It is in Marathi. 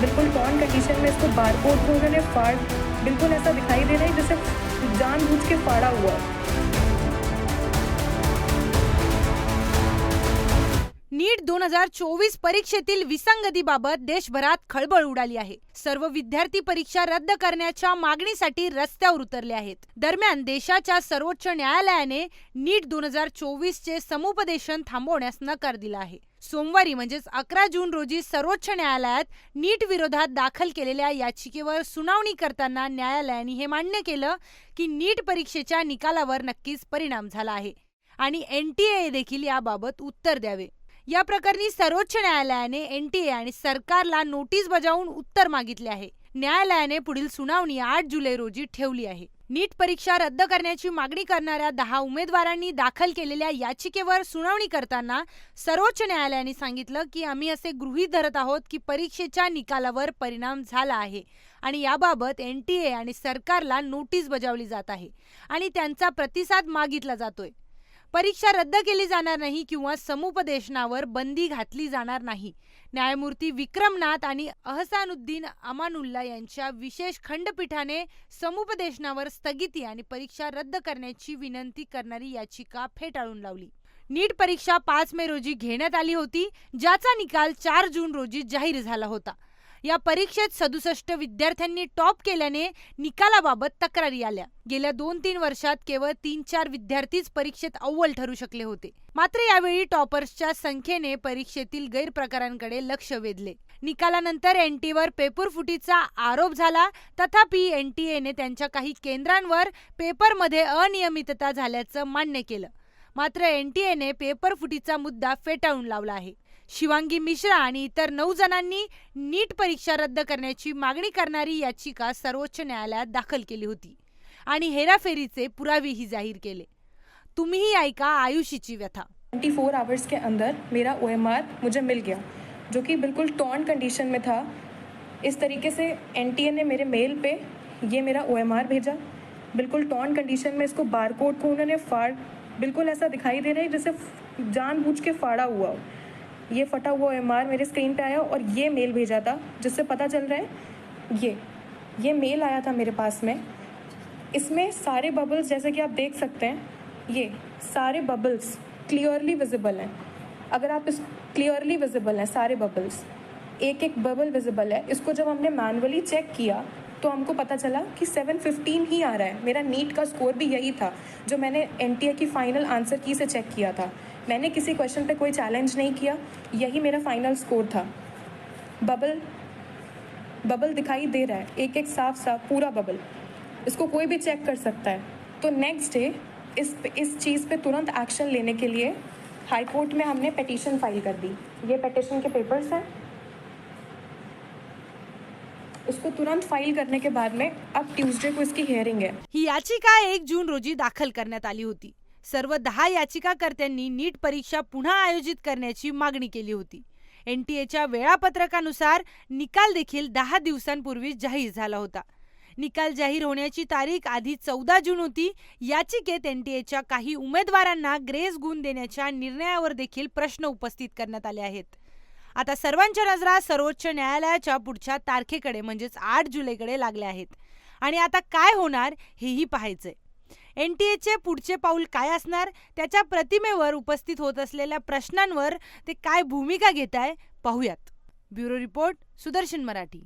बिल्कुल टॉन कंडीशन में इसको बार कोड को उन्होंने फाड़ बिल्कुल ऐसा दिखाई दे रहा है जैसे जानबूझ के फाड़ा हुआ। नीट दोन हजार चोवीस परीक्षेतील विसंगतीबाबत देशभरात खळबळ उडाली आहे. सर्व विद्यार्थी परीक्षा रद्द करण्याच्या मागणीसाठी रस्त्यावर उतरले आहेत. दरम्यान देशाच्या सर्वोच्च न्यायालयाने नीट दोन हजार चोवीस चे समुपदेशन थांबवण्यास नकार दिला आहे. सोमवारी म्हणजेच अकरा जून रोजी सर्वोच्च न्यायालयात नीट विरोधात दाखल केलेल्या याचिकेवर सुनावणी करताना न्यायालयाने हे मान्य केलं की नीट परीक्षेच्या निकालावर नक्कीच परिणाम झाला आहे. आणि एन टी ए देखील याबाबत उत्तर द्यावे. या प्रकरणी सर्वोच्च न्यायालयाने एनटीए आणि सरकारला नोटीस बजावून उत्तर मागितले आहे. न्यायालयाने पुढील सुनावणी आठ जुलै रोजी ठेवली आहे. नीट परीक्षा रद्द करण्याची मागणी करणाऱ्या दहा उमेदवारांनी दाखल केलेल्या याचिकेवर सुनावणी करताना सर्वोच्च न्यायालयाने सांगितलं की आम्ही असे गृहीत धरत आहोत की परीक्षेच्या निकालावर परिणाम झाला आहे आणि याबाबत एन टी ए आणि सरकारला नोटीस बजावली जात आहे आणि त्यांचा प्रतिसाद मागितला जातोय. परीक्षा रद्द केली जाणार नाही किंवा समुपदेशनावर बंदी घातली जाणार नाही. न्यायमूर्ती विक्रमनाथ आणि अहसानुद्दीन अमानुल्ला यांच्या विशेष खंडपीठाने समुपदेशनावर स्थगिती आणि परीक्षा रद्द करण्याची विनंती करणारी याचिका फेटाळून लावली. नीट परीक्षा पाच मे रोजी घेण्यात आली होती ज्याचा निकाल चार जून रोजी जाहीर झाला होता. या परीक्षेत सदुसष्ट विद्यार्थ्यांनी टॉप केल्याने निकालाबाबत तक्रारी आल्या. गेल्या दोन तीन वर्षात केवळ तीन चार विद्यार्थीच परीक्षेत अव्वल ठरू शकले होते. मात्र यावेळी टॉपर्सच्या संख्येने परीक्षेतील गैरप्रकारांकडे लक्ष वेधले. निकालानंतर एन एनटीवर पेपर फुटीचा आरोप झाला. तथापि एनटीएने त्यांच्या काही केंद्रांवर पेपरमध्ये अनियमितता झाल्याचं मान्य केलं. मात्र एनटीएने पेपर फुटीचा मुद्दा फेटाळून लावला आहे. शिवांगी मिश्रा आणि इतर नऊ जणांनी नीट परीक्षा रद्द करण्याची मागणी करणारी याचिका सर्वोच्च न्यायालयात दाखल केली होती आणि हेराफेरीचे पुरावेही जाहीर केले. तुम्हीही ऐका आयुषीची व्यथा. 24 आवर्स के अंदर मेरा ओ मुझे मिल गया जो कि बिल्कुल टॉन कंडीशन में था। इस तरीके से एन ने मेरे मेल पे ये मेरा ओ भेजा। बिल्कुल टॉन कंडीशन में इसको बारकोड को उन्होंने फाड़ बिल्कुल ऐसा दिखाई दे रहा है जैसे जानबूझ के फाड़ा हुआ हो। ये फटा हुआ ओ मेरे स्क्रीन पे आया और ये मेल भेजा था, जिससे पता चल रहा है ये ये मेल आया था मेरे पास में। इसमें सारे बबल्स जैसे कि आप देख सकते हैं, ये सारे बबल्स क्लियरली विजिबल हैं। अगर आप इस क्लियरली विजिबल हैं, सारे बबल्स एक एक बबल विजिबल है, इसको जब हमने मैनुअली चेक किया तो हमको पता चला कि 715 ही आ रहा है। मेरा नीट का स्कोर भी यही था, जो मैंने एनटीए की फाइनल आंसर की से चेक किया था। मैंने किसी क्वेश्चन पे कोई चैलेंज नहीं किया। यही मेरा फाइनल स्कोर था। बबल बबल दिखाई दे रहा है। एक एक साफ़ साफ़ पूरा बबल इसको कोई भी चेक कर सकता है। तो नेक्स्ट डे इस इस चीज़ पे तुरंत एक्शन लेने के लिए हाई कोर्ट में हमने पटिशन फ़ाइल कर दी। ये पटिशन के पेपर्स हैं। इसको तुरंत फ़ाइल करने के बाद में अब ट्यूसडे को इसकी हियरिंग है। याचिका एक जून रोजी दाखल करण्यात आली होती। सर्व दहा याचिकाकर्त्यांनी नीट परीक्षा पुन्हा आयोजित करण्याची मागणी केली होती. एनटीएच्या वेळापत्रकानुसार निकाल देखील दहा दिवसांपूर्वी जाहीर झाला होता. निकाल जाहीर होण्याची तारीख आधी चौदा जून होती. याचिकेत एनटीएच्या काही उमेदवारांना ग्रेस गुण देण्याच्या निर्णयावर देखील प्रश्न उपस्थित करण्यात आले आहेत. आता सर्वांच्या नजरा सर्वोच्च न्यायालयाच्या पुढच्या तारखेकडे म्हणजेच आठ जुलैकडे लागल्या आहेत. आणि आता काय होणार हेही पाहायचंय. एन टी एचे पुढचे पाऊल काय असणार? त्याच्या प्रतिमेवर उपस्थित होत असलेल्या प्रश्नांवर ते काय भूमिका घेत आहे पाहूयात. Bureau report Sudarshan Marathi.